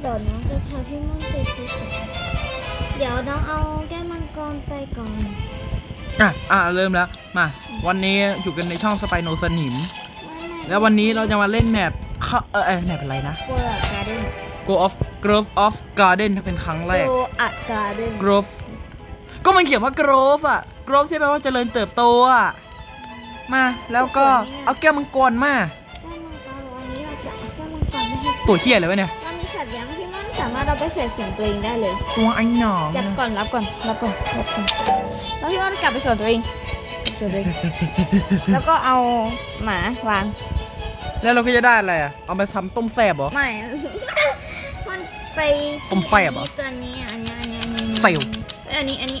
เดี๋ยวน้องจะพาพี่ม่อนไปซื้อของเดี๋ยวน้องเอาแก้วมังกรไปก่อน อะอะเริ่มแล้ว มา วันนี้อยู่กันในช่องสไปโนสนิม แล้ววันนี้เราจะมาเล่นแมปเข้าเออเออแมปอะไรนะโกลการ์เด้น Go of Grove of Garden เป็นครั้งแรกโกอัดการ์เด้น Grove ก็มันเขียนว่า Grove อะ Grove ที่แปลว่าเจริญเติบโตอะ มาแล้วก็เอาแก้วมังกรมา แก้วมังกรวันนี้เราจะเอาแก้วมังกรไม่ให้ตัวเขี้ยอะไรวะเนี่ยเรามี สัตว์เลี้ยงพี่ม่อนสามารถเอาไปใส่สวนตัวเองได้เลยตัวไอ้หนองจับนะก่อนรับก่อนรับก่อนรับก่อนแล้วพี่ม่อนกลับไปสวนตัวเองสวนตัวเอง แล้วก็เอาหมาวาง แล้วเราก็จะได้อะไรอะ เอาไปทำต้มแซ่บเหรอ ไม่ มันไปผมแซ่บเหรอ ตัวนี้อันนี้อันนี้อันนี้เซลล์ เอ้ยอันนี้อันนี้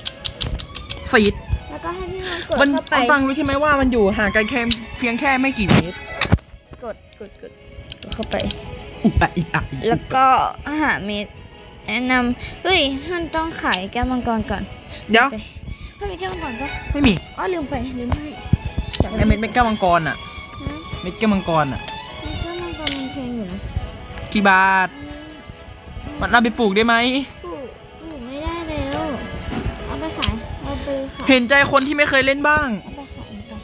ฟีดแล้วก็ให้พี่ม่อนกดมันเข้าไปเอาตังรู้ใช่ไหมว่ามันอยู่ห่างกันแค่เพียงแค่ไม่กี่เมตร กดกดกดกดเข้าไป อุ๊ยอะอีกอะแล้วก็หาเม็ดแนะนำเฮ้ยท่านต้องขายแก้วมังกรก่อนเดี๋ยวไปท่านมีแก้วมังกรปะไม่มีอ๋อลืมไปลืมให้ไอเม็ดเม็ดแก้วมังกรอะฮะเม็ดแก้วมังกรอะเม็ดแก้วมังกรมันแพงอยู่นะกี่บาทอันนี้มันเอาไปปลูกได้ไหมปลูกปลูกไม่ได้แล้วเอาไปขายเอาไปขายเห็นใจคนที่ไม่เคยเล่นบ้างเอาไปขายกัน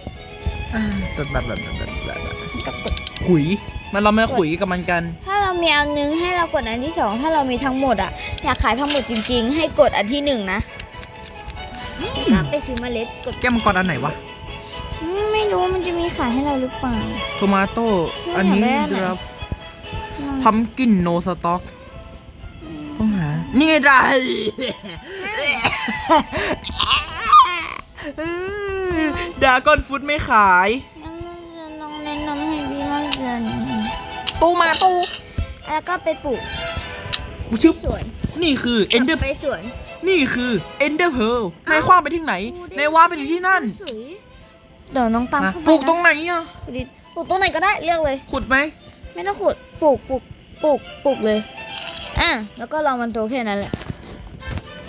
อ่าแบบแบบแบบแบบแบบแบบกับกดขุยมันเรามาขุยกับมันกันถ้าเรา มีอันนึงให้เรากดอันที่สองถ้าเรามีทั้งหมดอะอยากขายทั้งหมดจริง ๆ ให้กดอันที่หนึ่งนะแล้วก็ไปซื้อเมล็ดกดแก้วมังกรอันไหนวะอืมไม่รู้ว่ามันจะมีขายให้เราหรือเปล่าโทมาโต้ไม่อยากอันนี้ได้อันไหนครับพัมกินโนสต็อกต้องหา นี่ไงได้ดากอนฟุตไม่ขายงั้นเราจะลองแนะนำให้พี่มันเซนตู้มาตู้ แล้วก็ไปปลูกกูชื่อสวนนี่คือเอนเดอร์ไปสวนนี่คือเอนเดอร์เพลนายคว้างไปที่ไหนนายว่าไปถึงที่นั่นสวยเดี๋ยวน้องตามมาเข้าไปปลูกตรงนะไหนอะปลูกตรงไหนก็ได้เลือกเลย ขุดไหมไม่ต้องขุดปลูกปลูกปลูกปลูกเลยอะแล้วก็รอมันโตแค่นั้นแหละ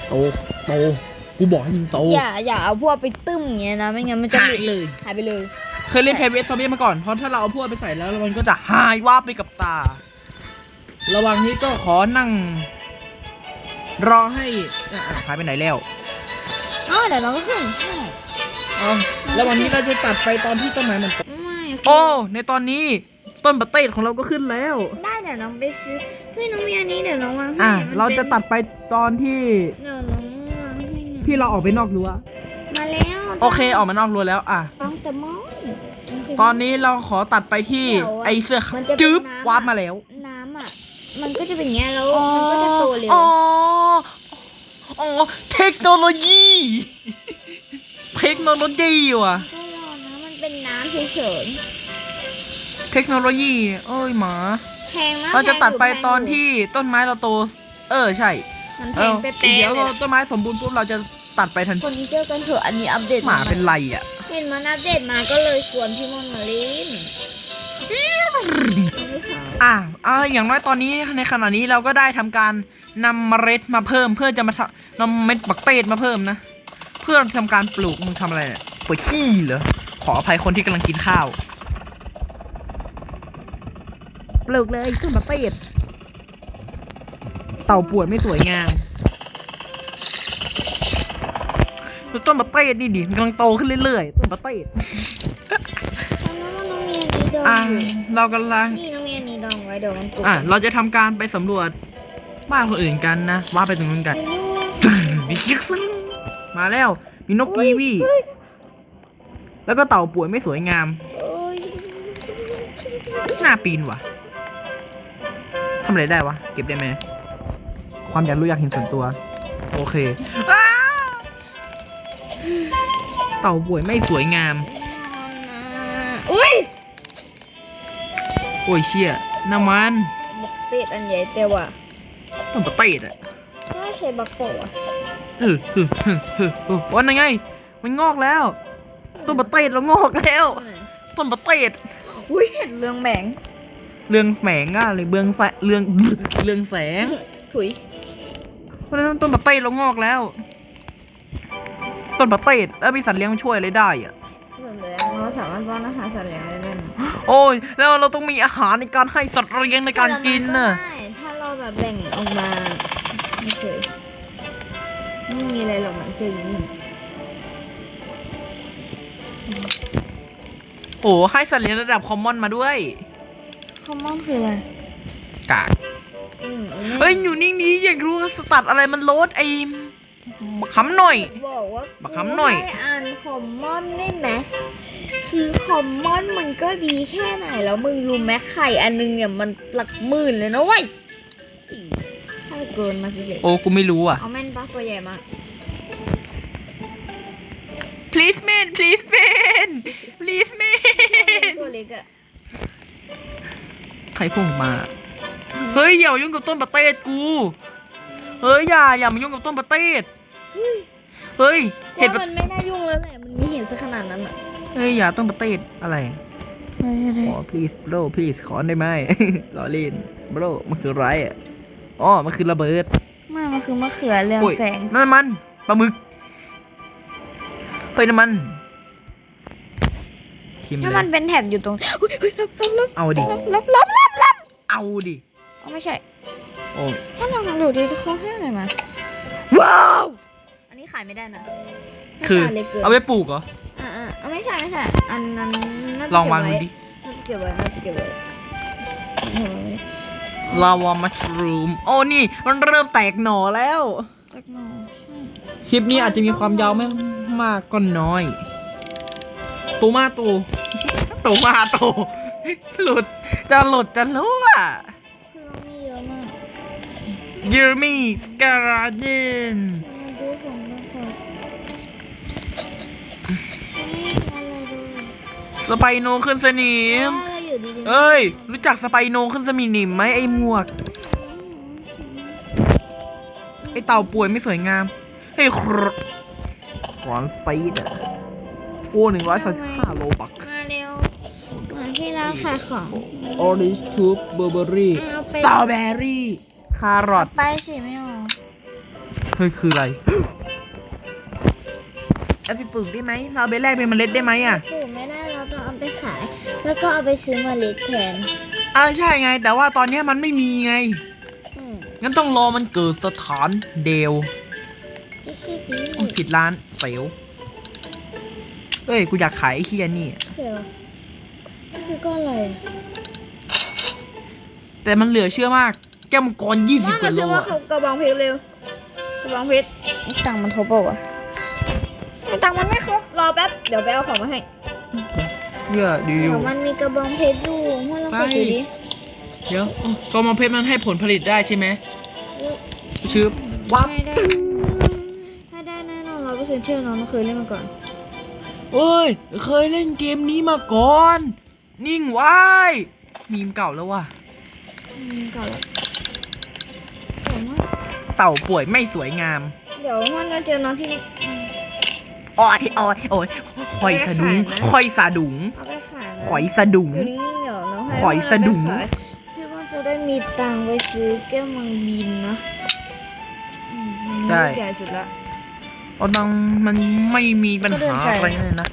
โตโตกูบอกให้มึงโตอย่าอย่าเอาพวกไปตึ้มอย่างเงี้ยนะไม่งั้นมันจะหาหลุยดเลยหายไปเลย เคยเล่นเพย์เวสซอมบี้มาก่อนเพราะถ้าเราเอาพวกไปใส่แล้วมันก็จะหายว่าบไปกับตา ระหว่างนี้ก็ขอนั่ง รอให้อะอะหายไปไหนแล้วอ๋อเดี๋ยวน้องก็ขึ้นใช่เอาแล้ววันนี้เราจะตัดไปตอนที่ต้นไม้มันโตไม่โอ้ในตอนนี้ต้นปะเต้ของเราก็ขึ้นแล้ว ได้เดี๋ยวน้องไปซื้อเฮ้ยน้องมีอันนี้เดี๋ยวน้องวางให้อะ มันเราจะป็นตัดไปตอนที่เดี๋ยวน้องวางให้ที่เราออกไปนอกรั้วมาแล้วโอเคออกมานอกรั้วแล้วอะต้องแต่มองตอนนี้เราขอตัดไปที่เดี๋ยวอะไอเสื้อขาวมันจะเป็นจึ๊บน้ำวาร์ปอะมาแล้ว น้ำอะ มันก็จะเป็นอย่างเงี้ยแล้วมันก็จะโตเร็ว อ๋อ อ๋อ เทคโนโลยี เทคโนโลยีว่ะ ก็รอนะมันเป็นน้ำเฉยเทคโนโลยี เอ้ยหมา ๆแพงมากเราจะตัดไปแพงยู่ตอนที่ต้นไม้เราโต เออใช่มันแพเอองแต่เดี๋ยวๆเลยต้นไม้สมบูรณ์ปุ๊บเราจะตัดไปทันคนนี้เจอกันเถอะอันนี้อัปเดตหมาเป็นไรอะ เห็นมันอัปเดตมาก็เลยชวนพี่มอนมาเล่นไม่ขาย อะอะอย่างน้อยตอนนี้ในขณะนี้เราก็ได้ทำการนำเมล็ดมาเพิ่ม เพื่อจะมาทำนำเม็ดบักเตดมาเพิ่มนะ เพื่อทำการปลูกมึงทำอะไรเนี่ยปวดขี้เหรอขออภัยคนที่กำลังกินข้าว ปลูกเลยต้นบักเตดเต่าปวดไม่สวยงามดูต้นบักเตดนี่ดิมันกำลังโตขึ้นเรื่อยๆต้นบักเตดตอนนั้นมันต้องมีอันนี้ดองอะอยู่เรากำลัง นี่ต้องมีอันนี้ดองไว้เดี๋ยวมันตกอะเราจะทำการไปสำรวจบ้านคนอื่นกันนะว่าไปตรงนู้นกันไปยุ่งมาแล้ว มีนกกีวีแล้วก็เต่าป่วยไม่สวยงามเอ้ยหน้าปีนว่ะทำอะไรได้วะ เก็บได้ไหม ความอยากรู้อยากเห็นส่วนตัว โอเคอ้าเต่าป่วยไม่สวยงาม อุ้ย โอ้ยเชี่ย น้ำมันบักเป็ดอันใหญ่แต่ว่าต้นปะเตดอะไม่ใช่บักโปะอะเออเออเออเออเออวันยังไง มันงอกแล้ว ต้นปะเตดเรางอกแล้ว ต้นปะเตดอุ้ยเห็นเรืองแบงเรื่องแฝงอะเลยเบืองแสเรื่องเรื่องแสงถุยเพราะฉะนั้นต้นปะเต้เรางอกแล้ว ต้นปะเต้แล้วมีสัตว์เลี้ยงช่วยอะไรได้อะ เหมือนเลยเราสามารถป้อนอาหารสัตว์เลี้ยงได้ด้วยนะโอ้ย แล้วเราต้องมีอาหารในการให้สัตว์เลี้ยงในการกินน่ะแต่ละมัก็ได้ถ้าเราแบแบบแบ่งออกมาไม่เฉยไม่มีอะไรหรอกมันเจออย่างนี้โอ้ให้สัตว์เลี้ยงระดับคอมมอนมาด้วย คอมมอนคืออะไรกากอืมไอ้นี่เฮ้ย อยู่นิ่งนี้อยากรู้ว่าสตัดอะไรมันโลดไอ้ บักคำหน่อย บอกว่าบักคำหน่อยให้อ่านคอมมอนได้ไหมคือคอมมอนมันก็ดีแค่ไหนแล้วมึงรู้ไหมไข่อันนึงเนี่ยมันหลักหมื่นเลยนะเว้ยอีไข่เกินมาเฉยโอ้กูไม่รู้อะ ๆเอาแม่นปะตัวใหญ่มาก please man please man please man ตัวเล็กอะใครพุ่งมา เฮ้ยอย่ามายุ่งกับต้นประเตศกู เฮ้ยอย่าอย่ามายุ่งกับต้นประเตศ เฮ้ย เห็เห็ดนประมันไม่น่ายุ่งแล้วแหละ มันมีเห็นสักขนาดนั้นอะเฮ้ย อย่าต้นประเตศอะไร ขอ please bro please ขอได้ไหมล้อเล่น bro มันคืออะไรอะอ๋อมันคือระเบิดไม่มันคือมะเขือเรืองโอ้ยแสง นั่นมันปลาหมึกเฮ้ยนั่นมันทิมถ้าเลมันยเป็นแถบอยู่ตรงเฮ้ยเฮ้ยลับลับลับเอาดิลับลับลับลับลับเอาดิเอาไม่ใช่ โอ้ยถ้าลองดูดิเขาให้อะไรมาว้าวอันนี้ ขายไม่ได้นะคือหน้าตาเล็กเกินเอาไปปลูกเหรอ อ่าอ่าเอาไม่ใช่ไม่ใช่ อันนั้นน่าจะลองวางดูเก็บไดิน่าจะเก็บไว้น่าจะเก็บไว้โอ้โหลาวามัชรูม โอ้นี่ มันเริ่มแตกหน่อแล้ว ตักหน่อใช่คลิปนี้อาจจะมีความยาวไม่มากก็น้อย ตูมาตู ตูมาตู หลุด จะหลุดจะรั่วคือเรามีเยอะมากยูมี่การาเดนม สไปโนขึ้นสนิมว่าเราอยู่ดีๆเอ้ย รู้จักสไปโนขึ้นสนิมไหมไอ้หมวก ไอ้เต่าป่วยไม่สวยงาม เฮ้ยครร้อนไฟดอะโอ้หนึ่งร้อยสามสิบห้าโลบักมาเร็วมาที่ร้านขายของออริชทูบเบอร์เบอรี่ เอาไปสตรอเบอรี่ คารอท ไปสิไม่เอาเฮ้ยคืออะไรเอาไปปลูกได้ไหมเราเอาไปแลกเป็นเมล็ดได้ไหมอะ ปลูกไม่ได้ ไปขาย แล้วก็เอาไปซื้อเมล็ดแทนอ่าใช่ไง แต่ว่าตอนเนี้ยมันไม่มีไง อืมงั้นต้องรอมันเกิดสถานเดวที่คิดดีโอ้ผิดร้านเฟลเอ้ย กูอยากขายไอ้เคียนี่ เดี๋ยวนี่คือก้อนอะไรอะแต่มันเหลือเชื่อมาก แก้วมังกรยี่สิบว่ากมาว่าโลซื้อว่าอะเขากระบองเพชรเร็ว กระบองเพชรตังค์มันครบเปล่าวะตังค์มันไม่ครบ รอแป๊บ เดี๋ยวไปเอาของมาให้ เยอะดีอเดี๋ยยู่ วมันมีกระบองเพชรอยู่ให้เรากดไปดูดิเดี๋ยวกอมเพชรมันให้ผลผลิตได้ใช่ไหมอุ๊ยชื่อวับไม่ได้ถ้าได้แน่นอนร้อยเปอร์เซ็นต์เชื่อน้องเราเคยเล่นมาก่อนเอ้ย เคยเล่นเกมนี้มาก่อน นิ่งไว้มีมเก่าแล้วว่ะ อืมก่อนละเดี๋ยวนะเต่าป่วยไม่สวยงาม เดี๋ยวมันจะเจอน้องที่นี่อืม โอ้ยโอ้ยโอ้ยคอยสะดุงไม่ขายนะคอยสะดุงเอาไปขายนะคอยสะดุงอยู่นิ่งๆเดี๋ยวน้องให้ขอยสะดุ้ง เอาไปขายพี่ว่าจะได้มีตังค์ไปซื้อแก้วมังบินนะอืมมันลูกใหญ่สุดละ เอาตังมันไม่มีปัญก็เดินหาไป อะไรเลยนะ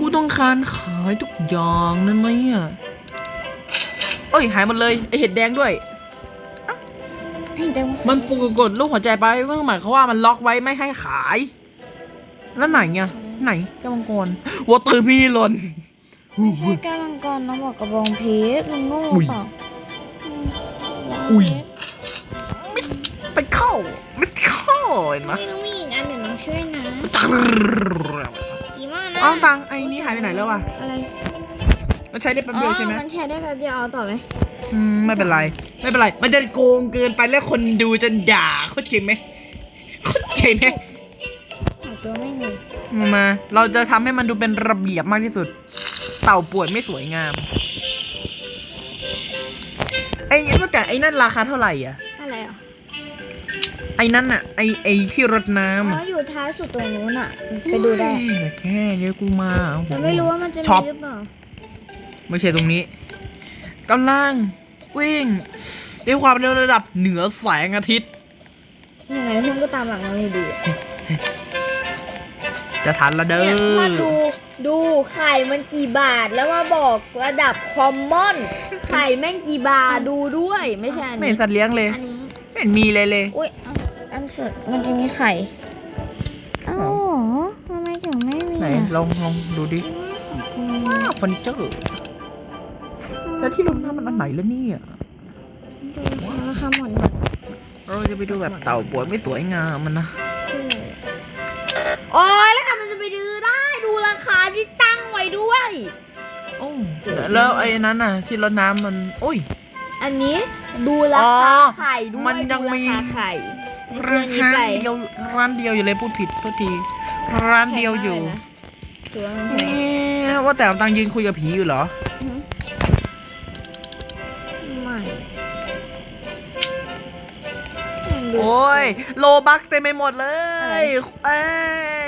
กูต้องการขายทุกอย่างนั่นไหมอะเอ้ยหายหมดเลยไอเห็ดแดงด้วย ให้ได้มามันปกดลูกหัวใจไปก็หมายความว่ามันล็อกไว้ไม่ให้ขาย แล้วไหนอะไหนเจ้ามังกรวอเตอร์มีลอนไม่ใช่แก้วมังกรน้องบอกกระบองเพชรมึงโง่อุ้ยเปล่าอืมอุ้ยไปเข้ามิสเข้าเห็นไหมนี่น้องมีอีกอันเดี๋ยวน้องช่วยนะจังดีมากนะเอาตังค์ไอ้นี่หายไปไหนแล้ววะอะไรมันใช้ได้แป๊บเดียวใช่ไหมอ๋อมันใช้ได้แป๊บเดียวเอาต่อไหมอืมไม่เป็นไร ไม่เป็นไร มันจะโกงเกินไปแล้วคนดูจะด่าเข้าใจไหมเข้าใจไหมหา ตัวไม่เงยมา เราจะทำให้มันดูเป็นระเบียบมากที่สุด เต่าป่วยไม่สวยงาม ไอ้นอกจากไอ้นั่นราคาเท่าไหร่อะ อะไรอะไอ้นั่นอะ ไอ้ไอ้ที่รดน้ำอ๋ออะอยู่ท้ายสุดตรงนู้นอะ ไปดูได้เฮ้ยแค่เดี๋ยวกูมาแต่ไม่รู้ว่ามันจะช็มีอป หรือเปล่าไม่ใช่ตรงนี้กำลังวิ่งด้วยความเร็วระดับเหนือแสงอาทิตย์ยังไงเพื่อนก็ตามหลังเราอยู่ดีใจจะทันละเด้เนี่ยถ้าอดูดูไข่มันกี่บาทแล้วมาบอกระดับคอมมอน ไข่แม่งกี่บาทดูด้วยไม่ใช่อันไม่นี้เห็นสัตว์เลี้ยงเลย อันนี้ไม่เห็นมีเลยเลย อุ้ยอันอันสุดมันจะมีไข่อ้าวทำไมถึงไม่มีไหนอะลองลองดูดิเฟอร์นิเจอร์แล้วที่ลงน้ำมันอันไหนแล้วเนี่ย ดูราคาหมดหมดเราจะไปดูแบบเต่าบวยไม่สวยงามมันนะ โอ้ย ดูราคาที่ตั้งไว้ด้วย โอ้แล้วไอ้นั้นน่ะ ที่รดน้ำมัน โอ้ย อันนี้ดูราคาอ๋อไข่ด้วยมันยังดูรามีคาไข่ไม่ซื้อร้าอันนนี้ไปเดียวร้านเดียวอยู่เลยพูดผิดโทษที ร้านเดียวอยู่ถือว่ามันแพงนี่ว่าแต่เอาตังยืนคุยกับผีอยู่เหรอไม่โอ้ย โลบักเต็มไปหมดเลยเอ้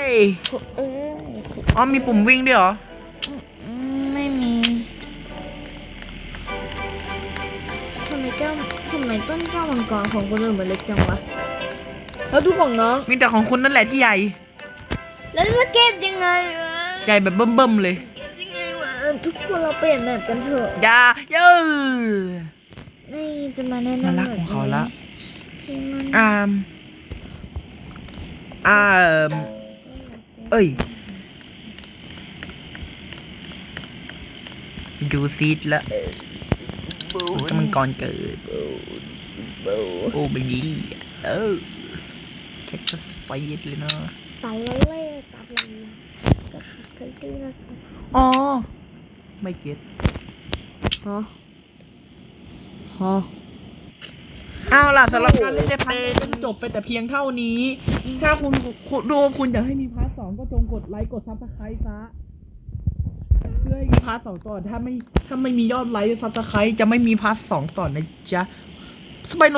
ยเอออ๋อมีปุ่มวิ่งด้วยเหรออืมไม่มีทำไมแก้วทำไมต้นแก้วมังกรของคนอื่นมันเล็กจังวะแล้วดูของน้อง มีแต่ของคุณนั่นแหละที่ใหญ่ แล้วจะเก็บยังไงวะใหญ่แบบเบิ่มๆเลย เก็บยังไงวะทุกคนเราเปลี่ยนแบบกันเถอะอย่าเย้อนี่จะมาแนะนำน่ารักของเขาละที่มัน อ่ามอ่ามเอ้ย ดูซีดละจะมันก่อนเกิดเบาโอ้ไม่ดีเออเช็คจะไฟดเลยนะตาละเล่ตาละเล่จะขัดกันดีนะอ๋อ ไม่เก็ตฮะฮะเอาล่ะสำหรับการเล่นในพาร์ทเป็นนี้ก็จบไปแต่เพียงเท่านี้ ถ้าคุณคุณดูว่าคุณอยากให้มีพาร์ทสองก็จงกดไลค์กดซับสไครต์ซะเพื่อให้มีพาร์ทสองต่อถ้าไม่ถ้าไม่มียอดไลค์ซับสไครต์จะไม่มีพาร์ทสองต่อนะจ๊ะสไปโน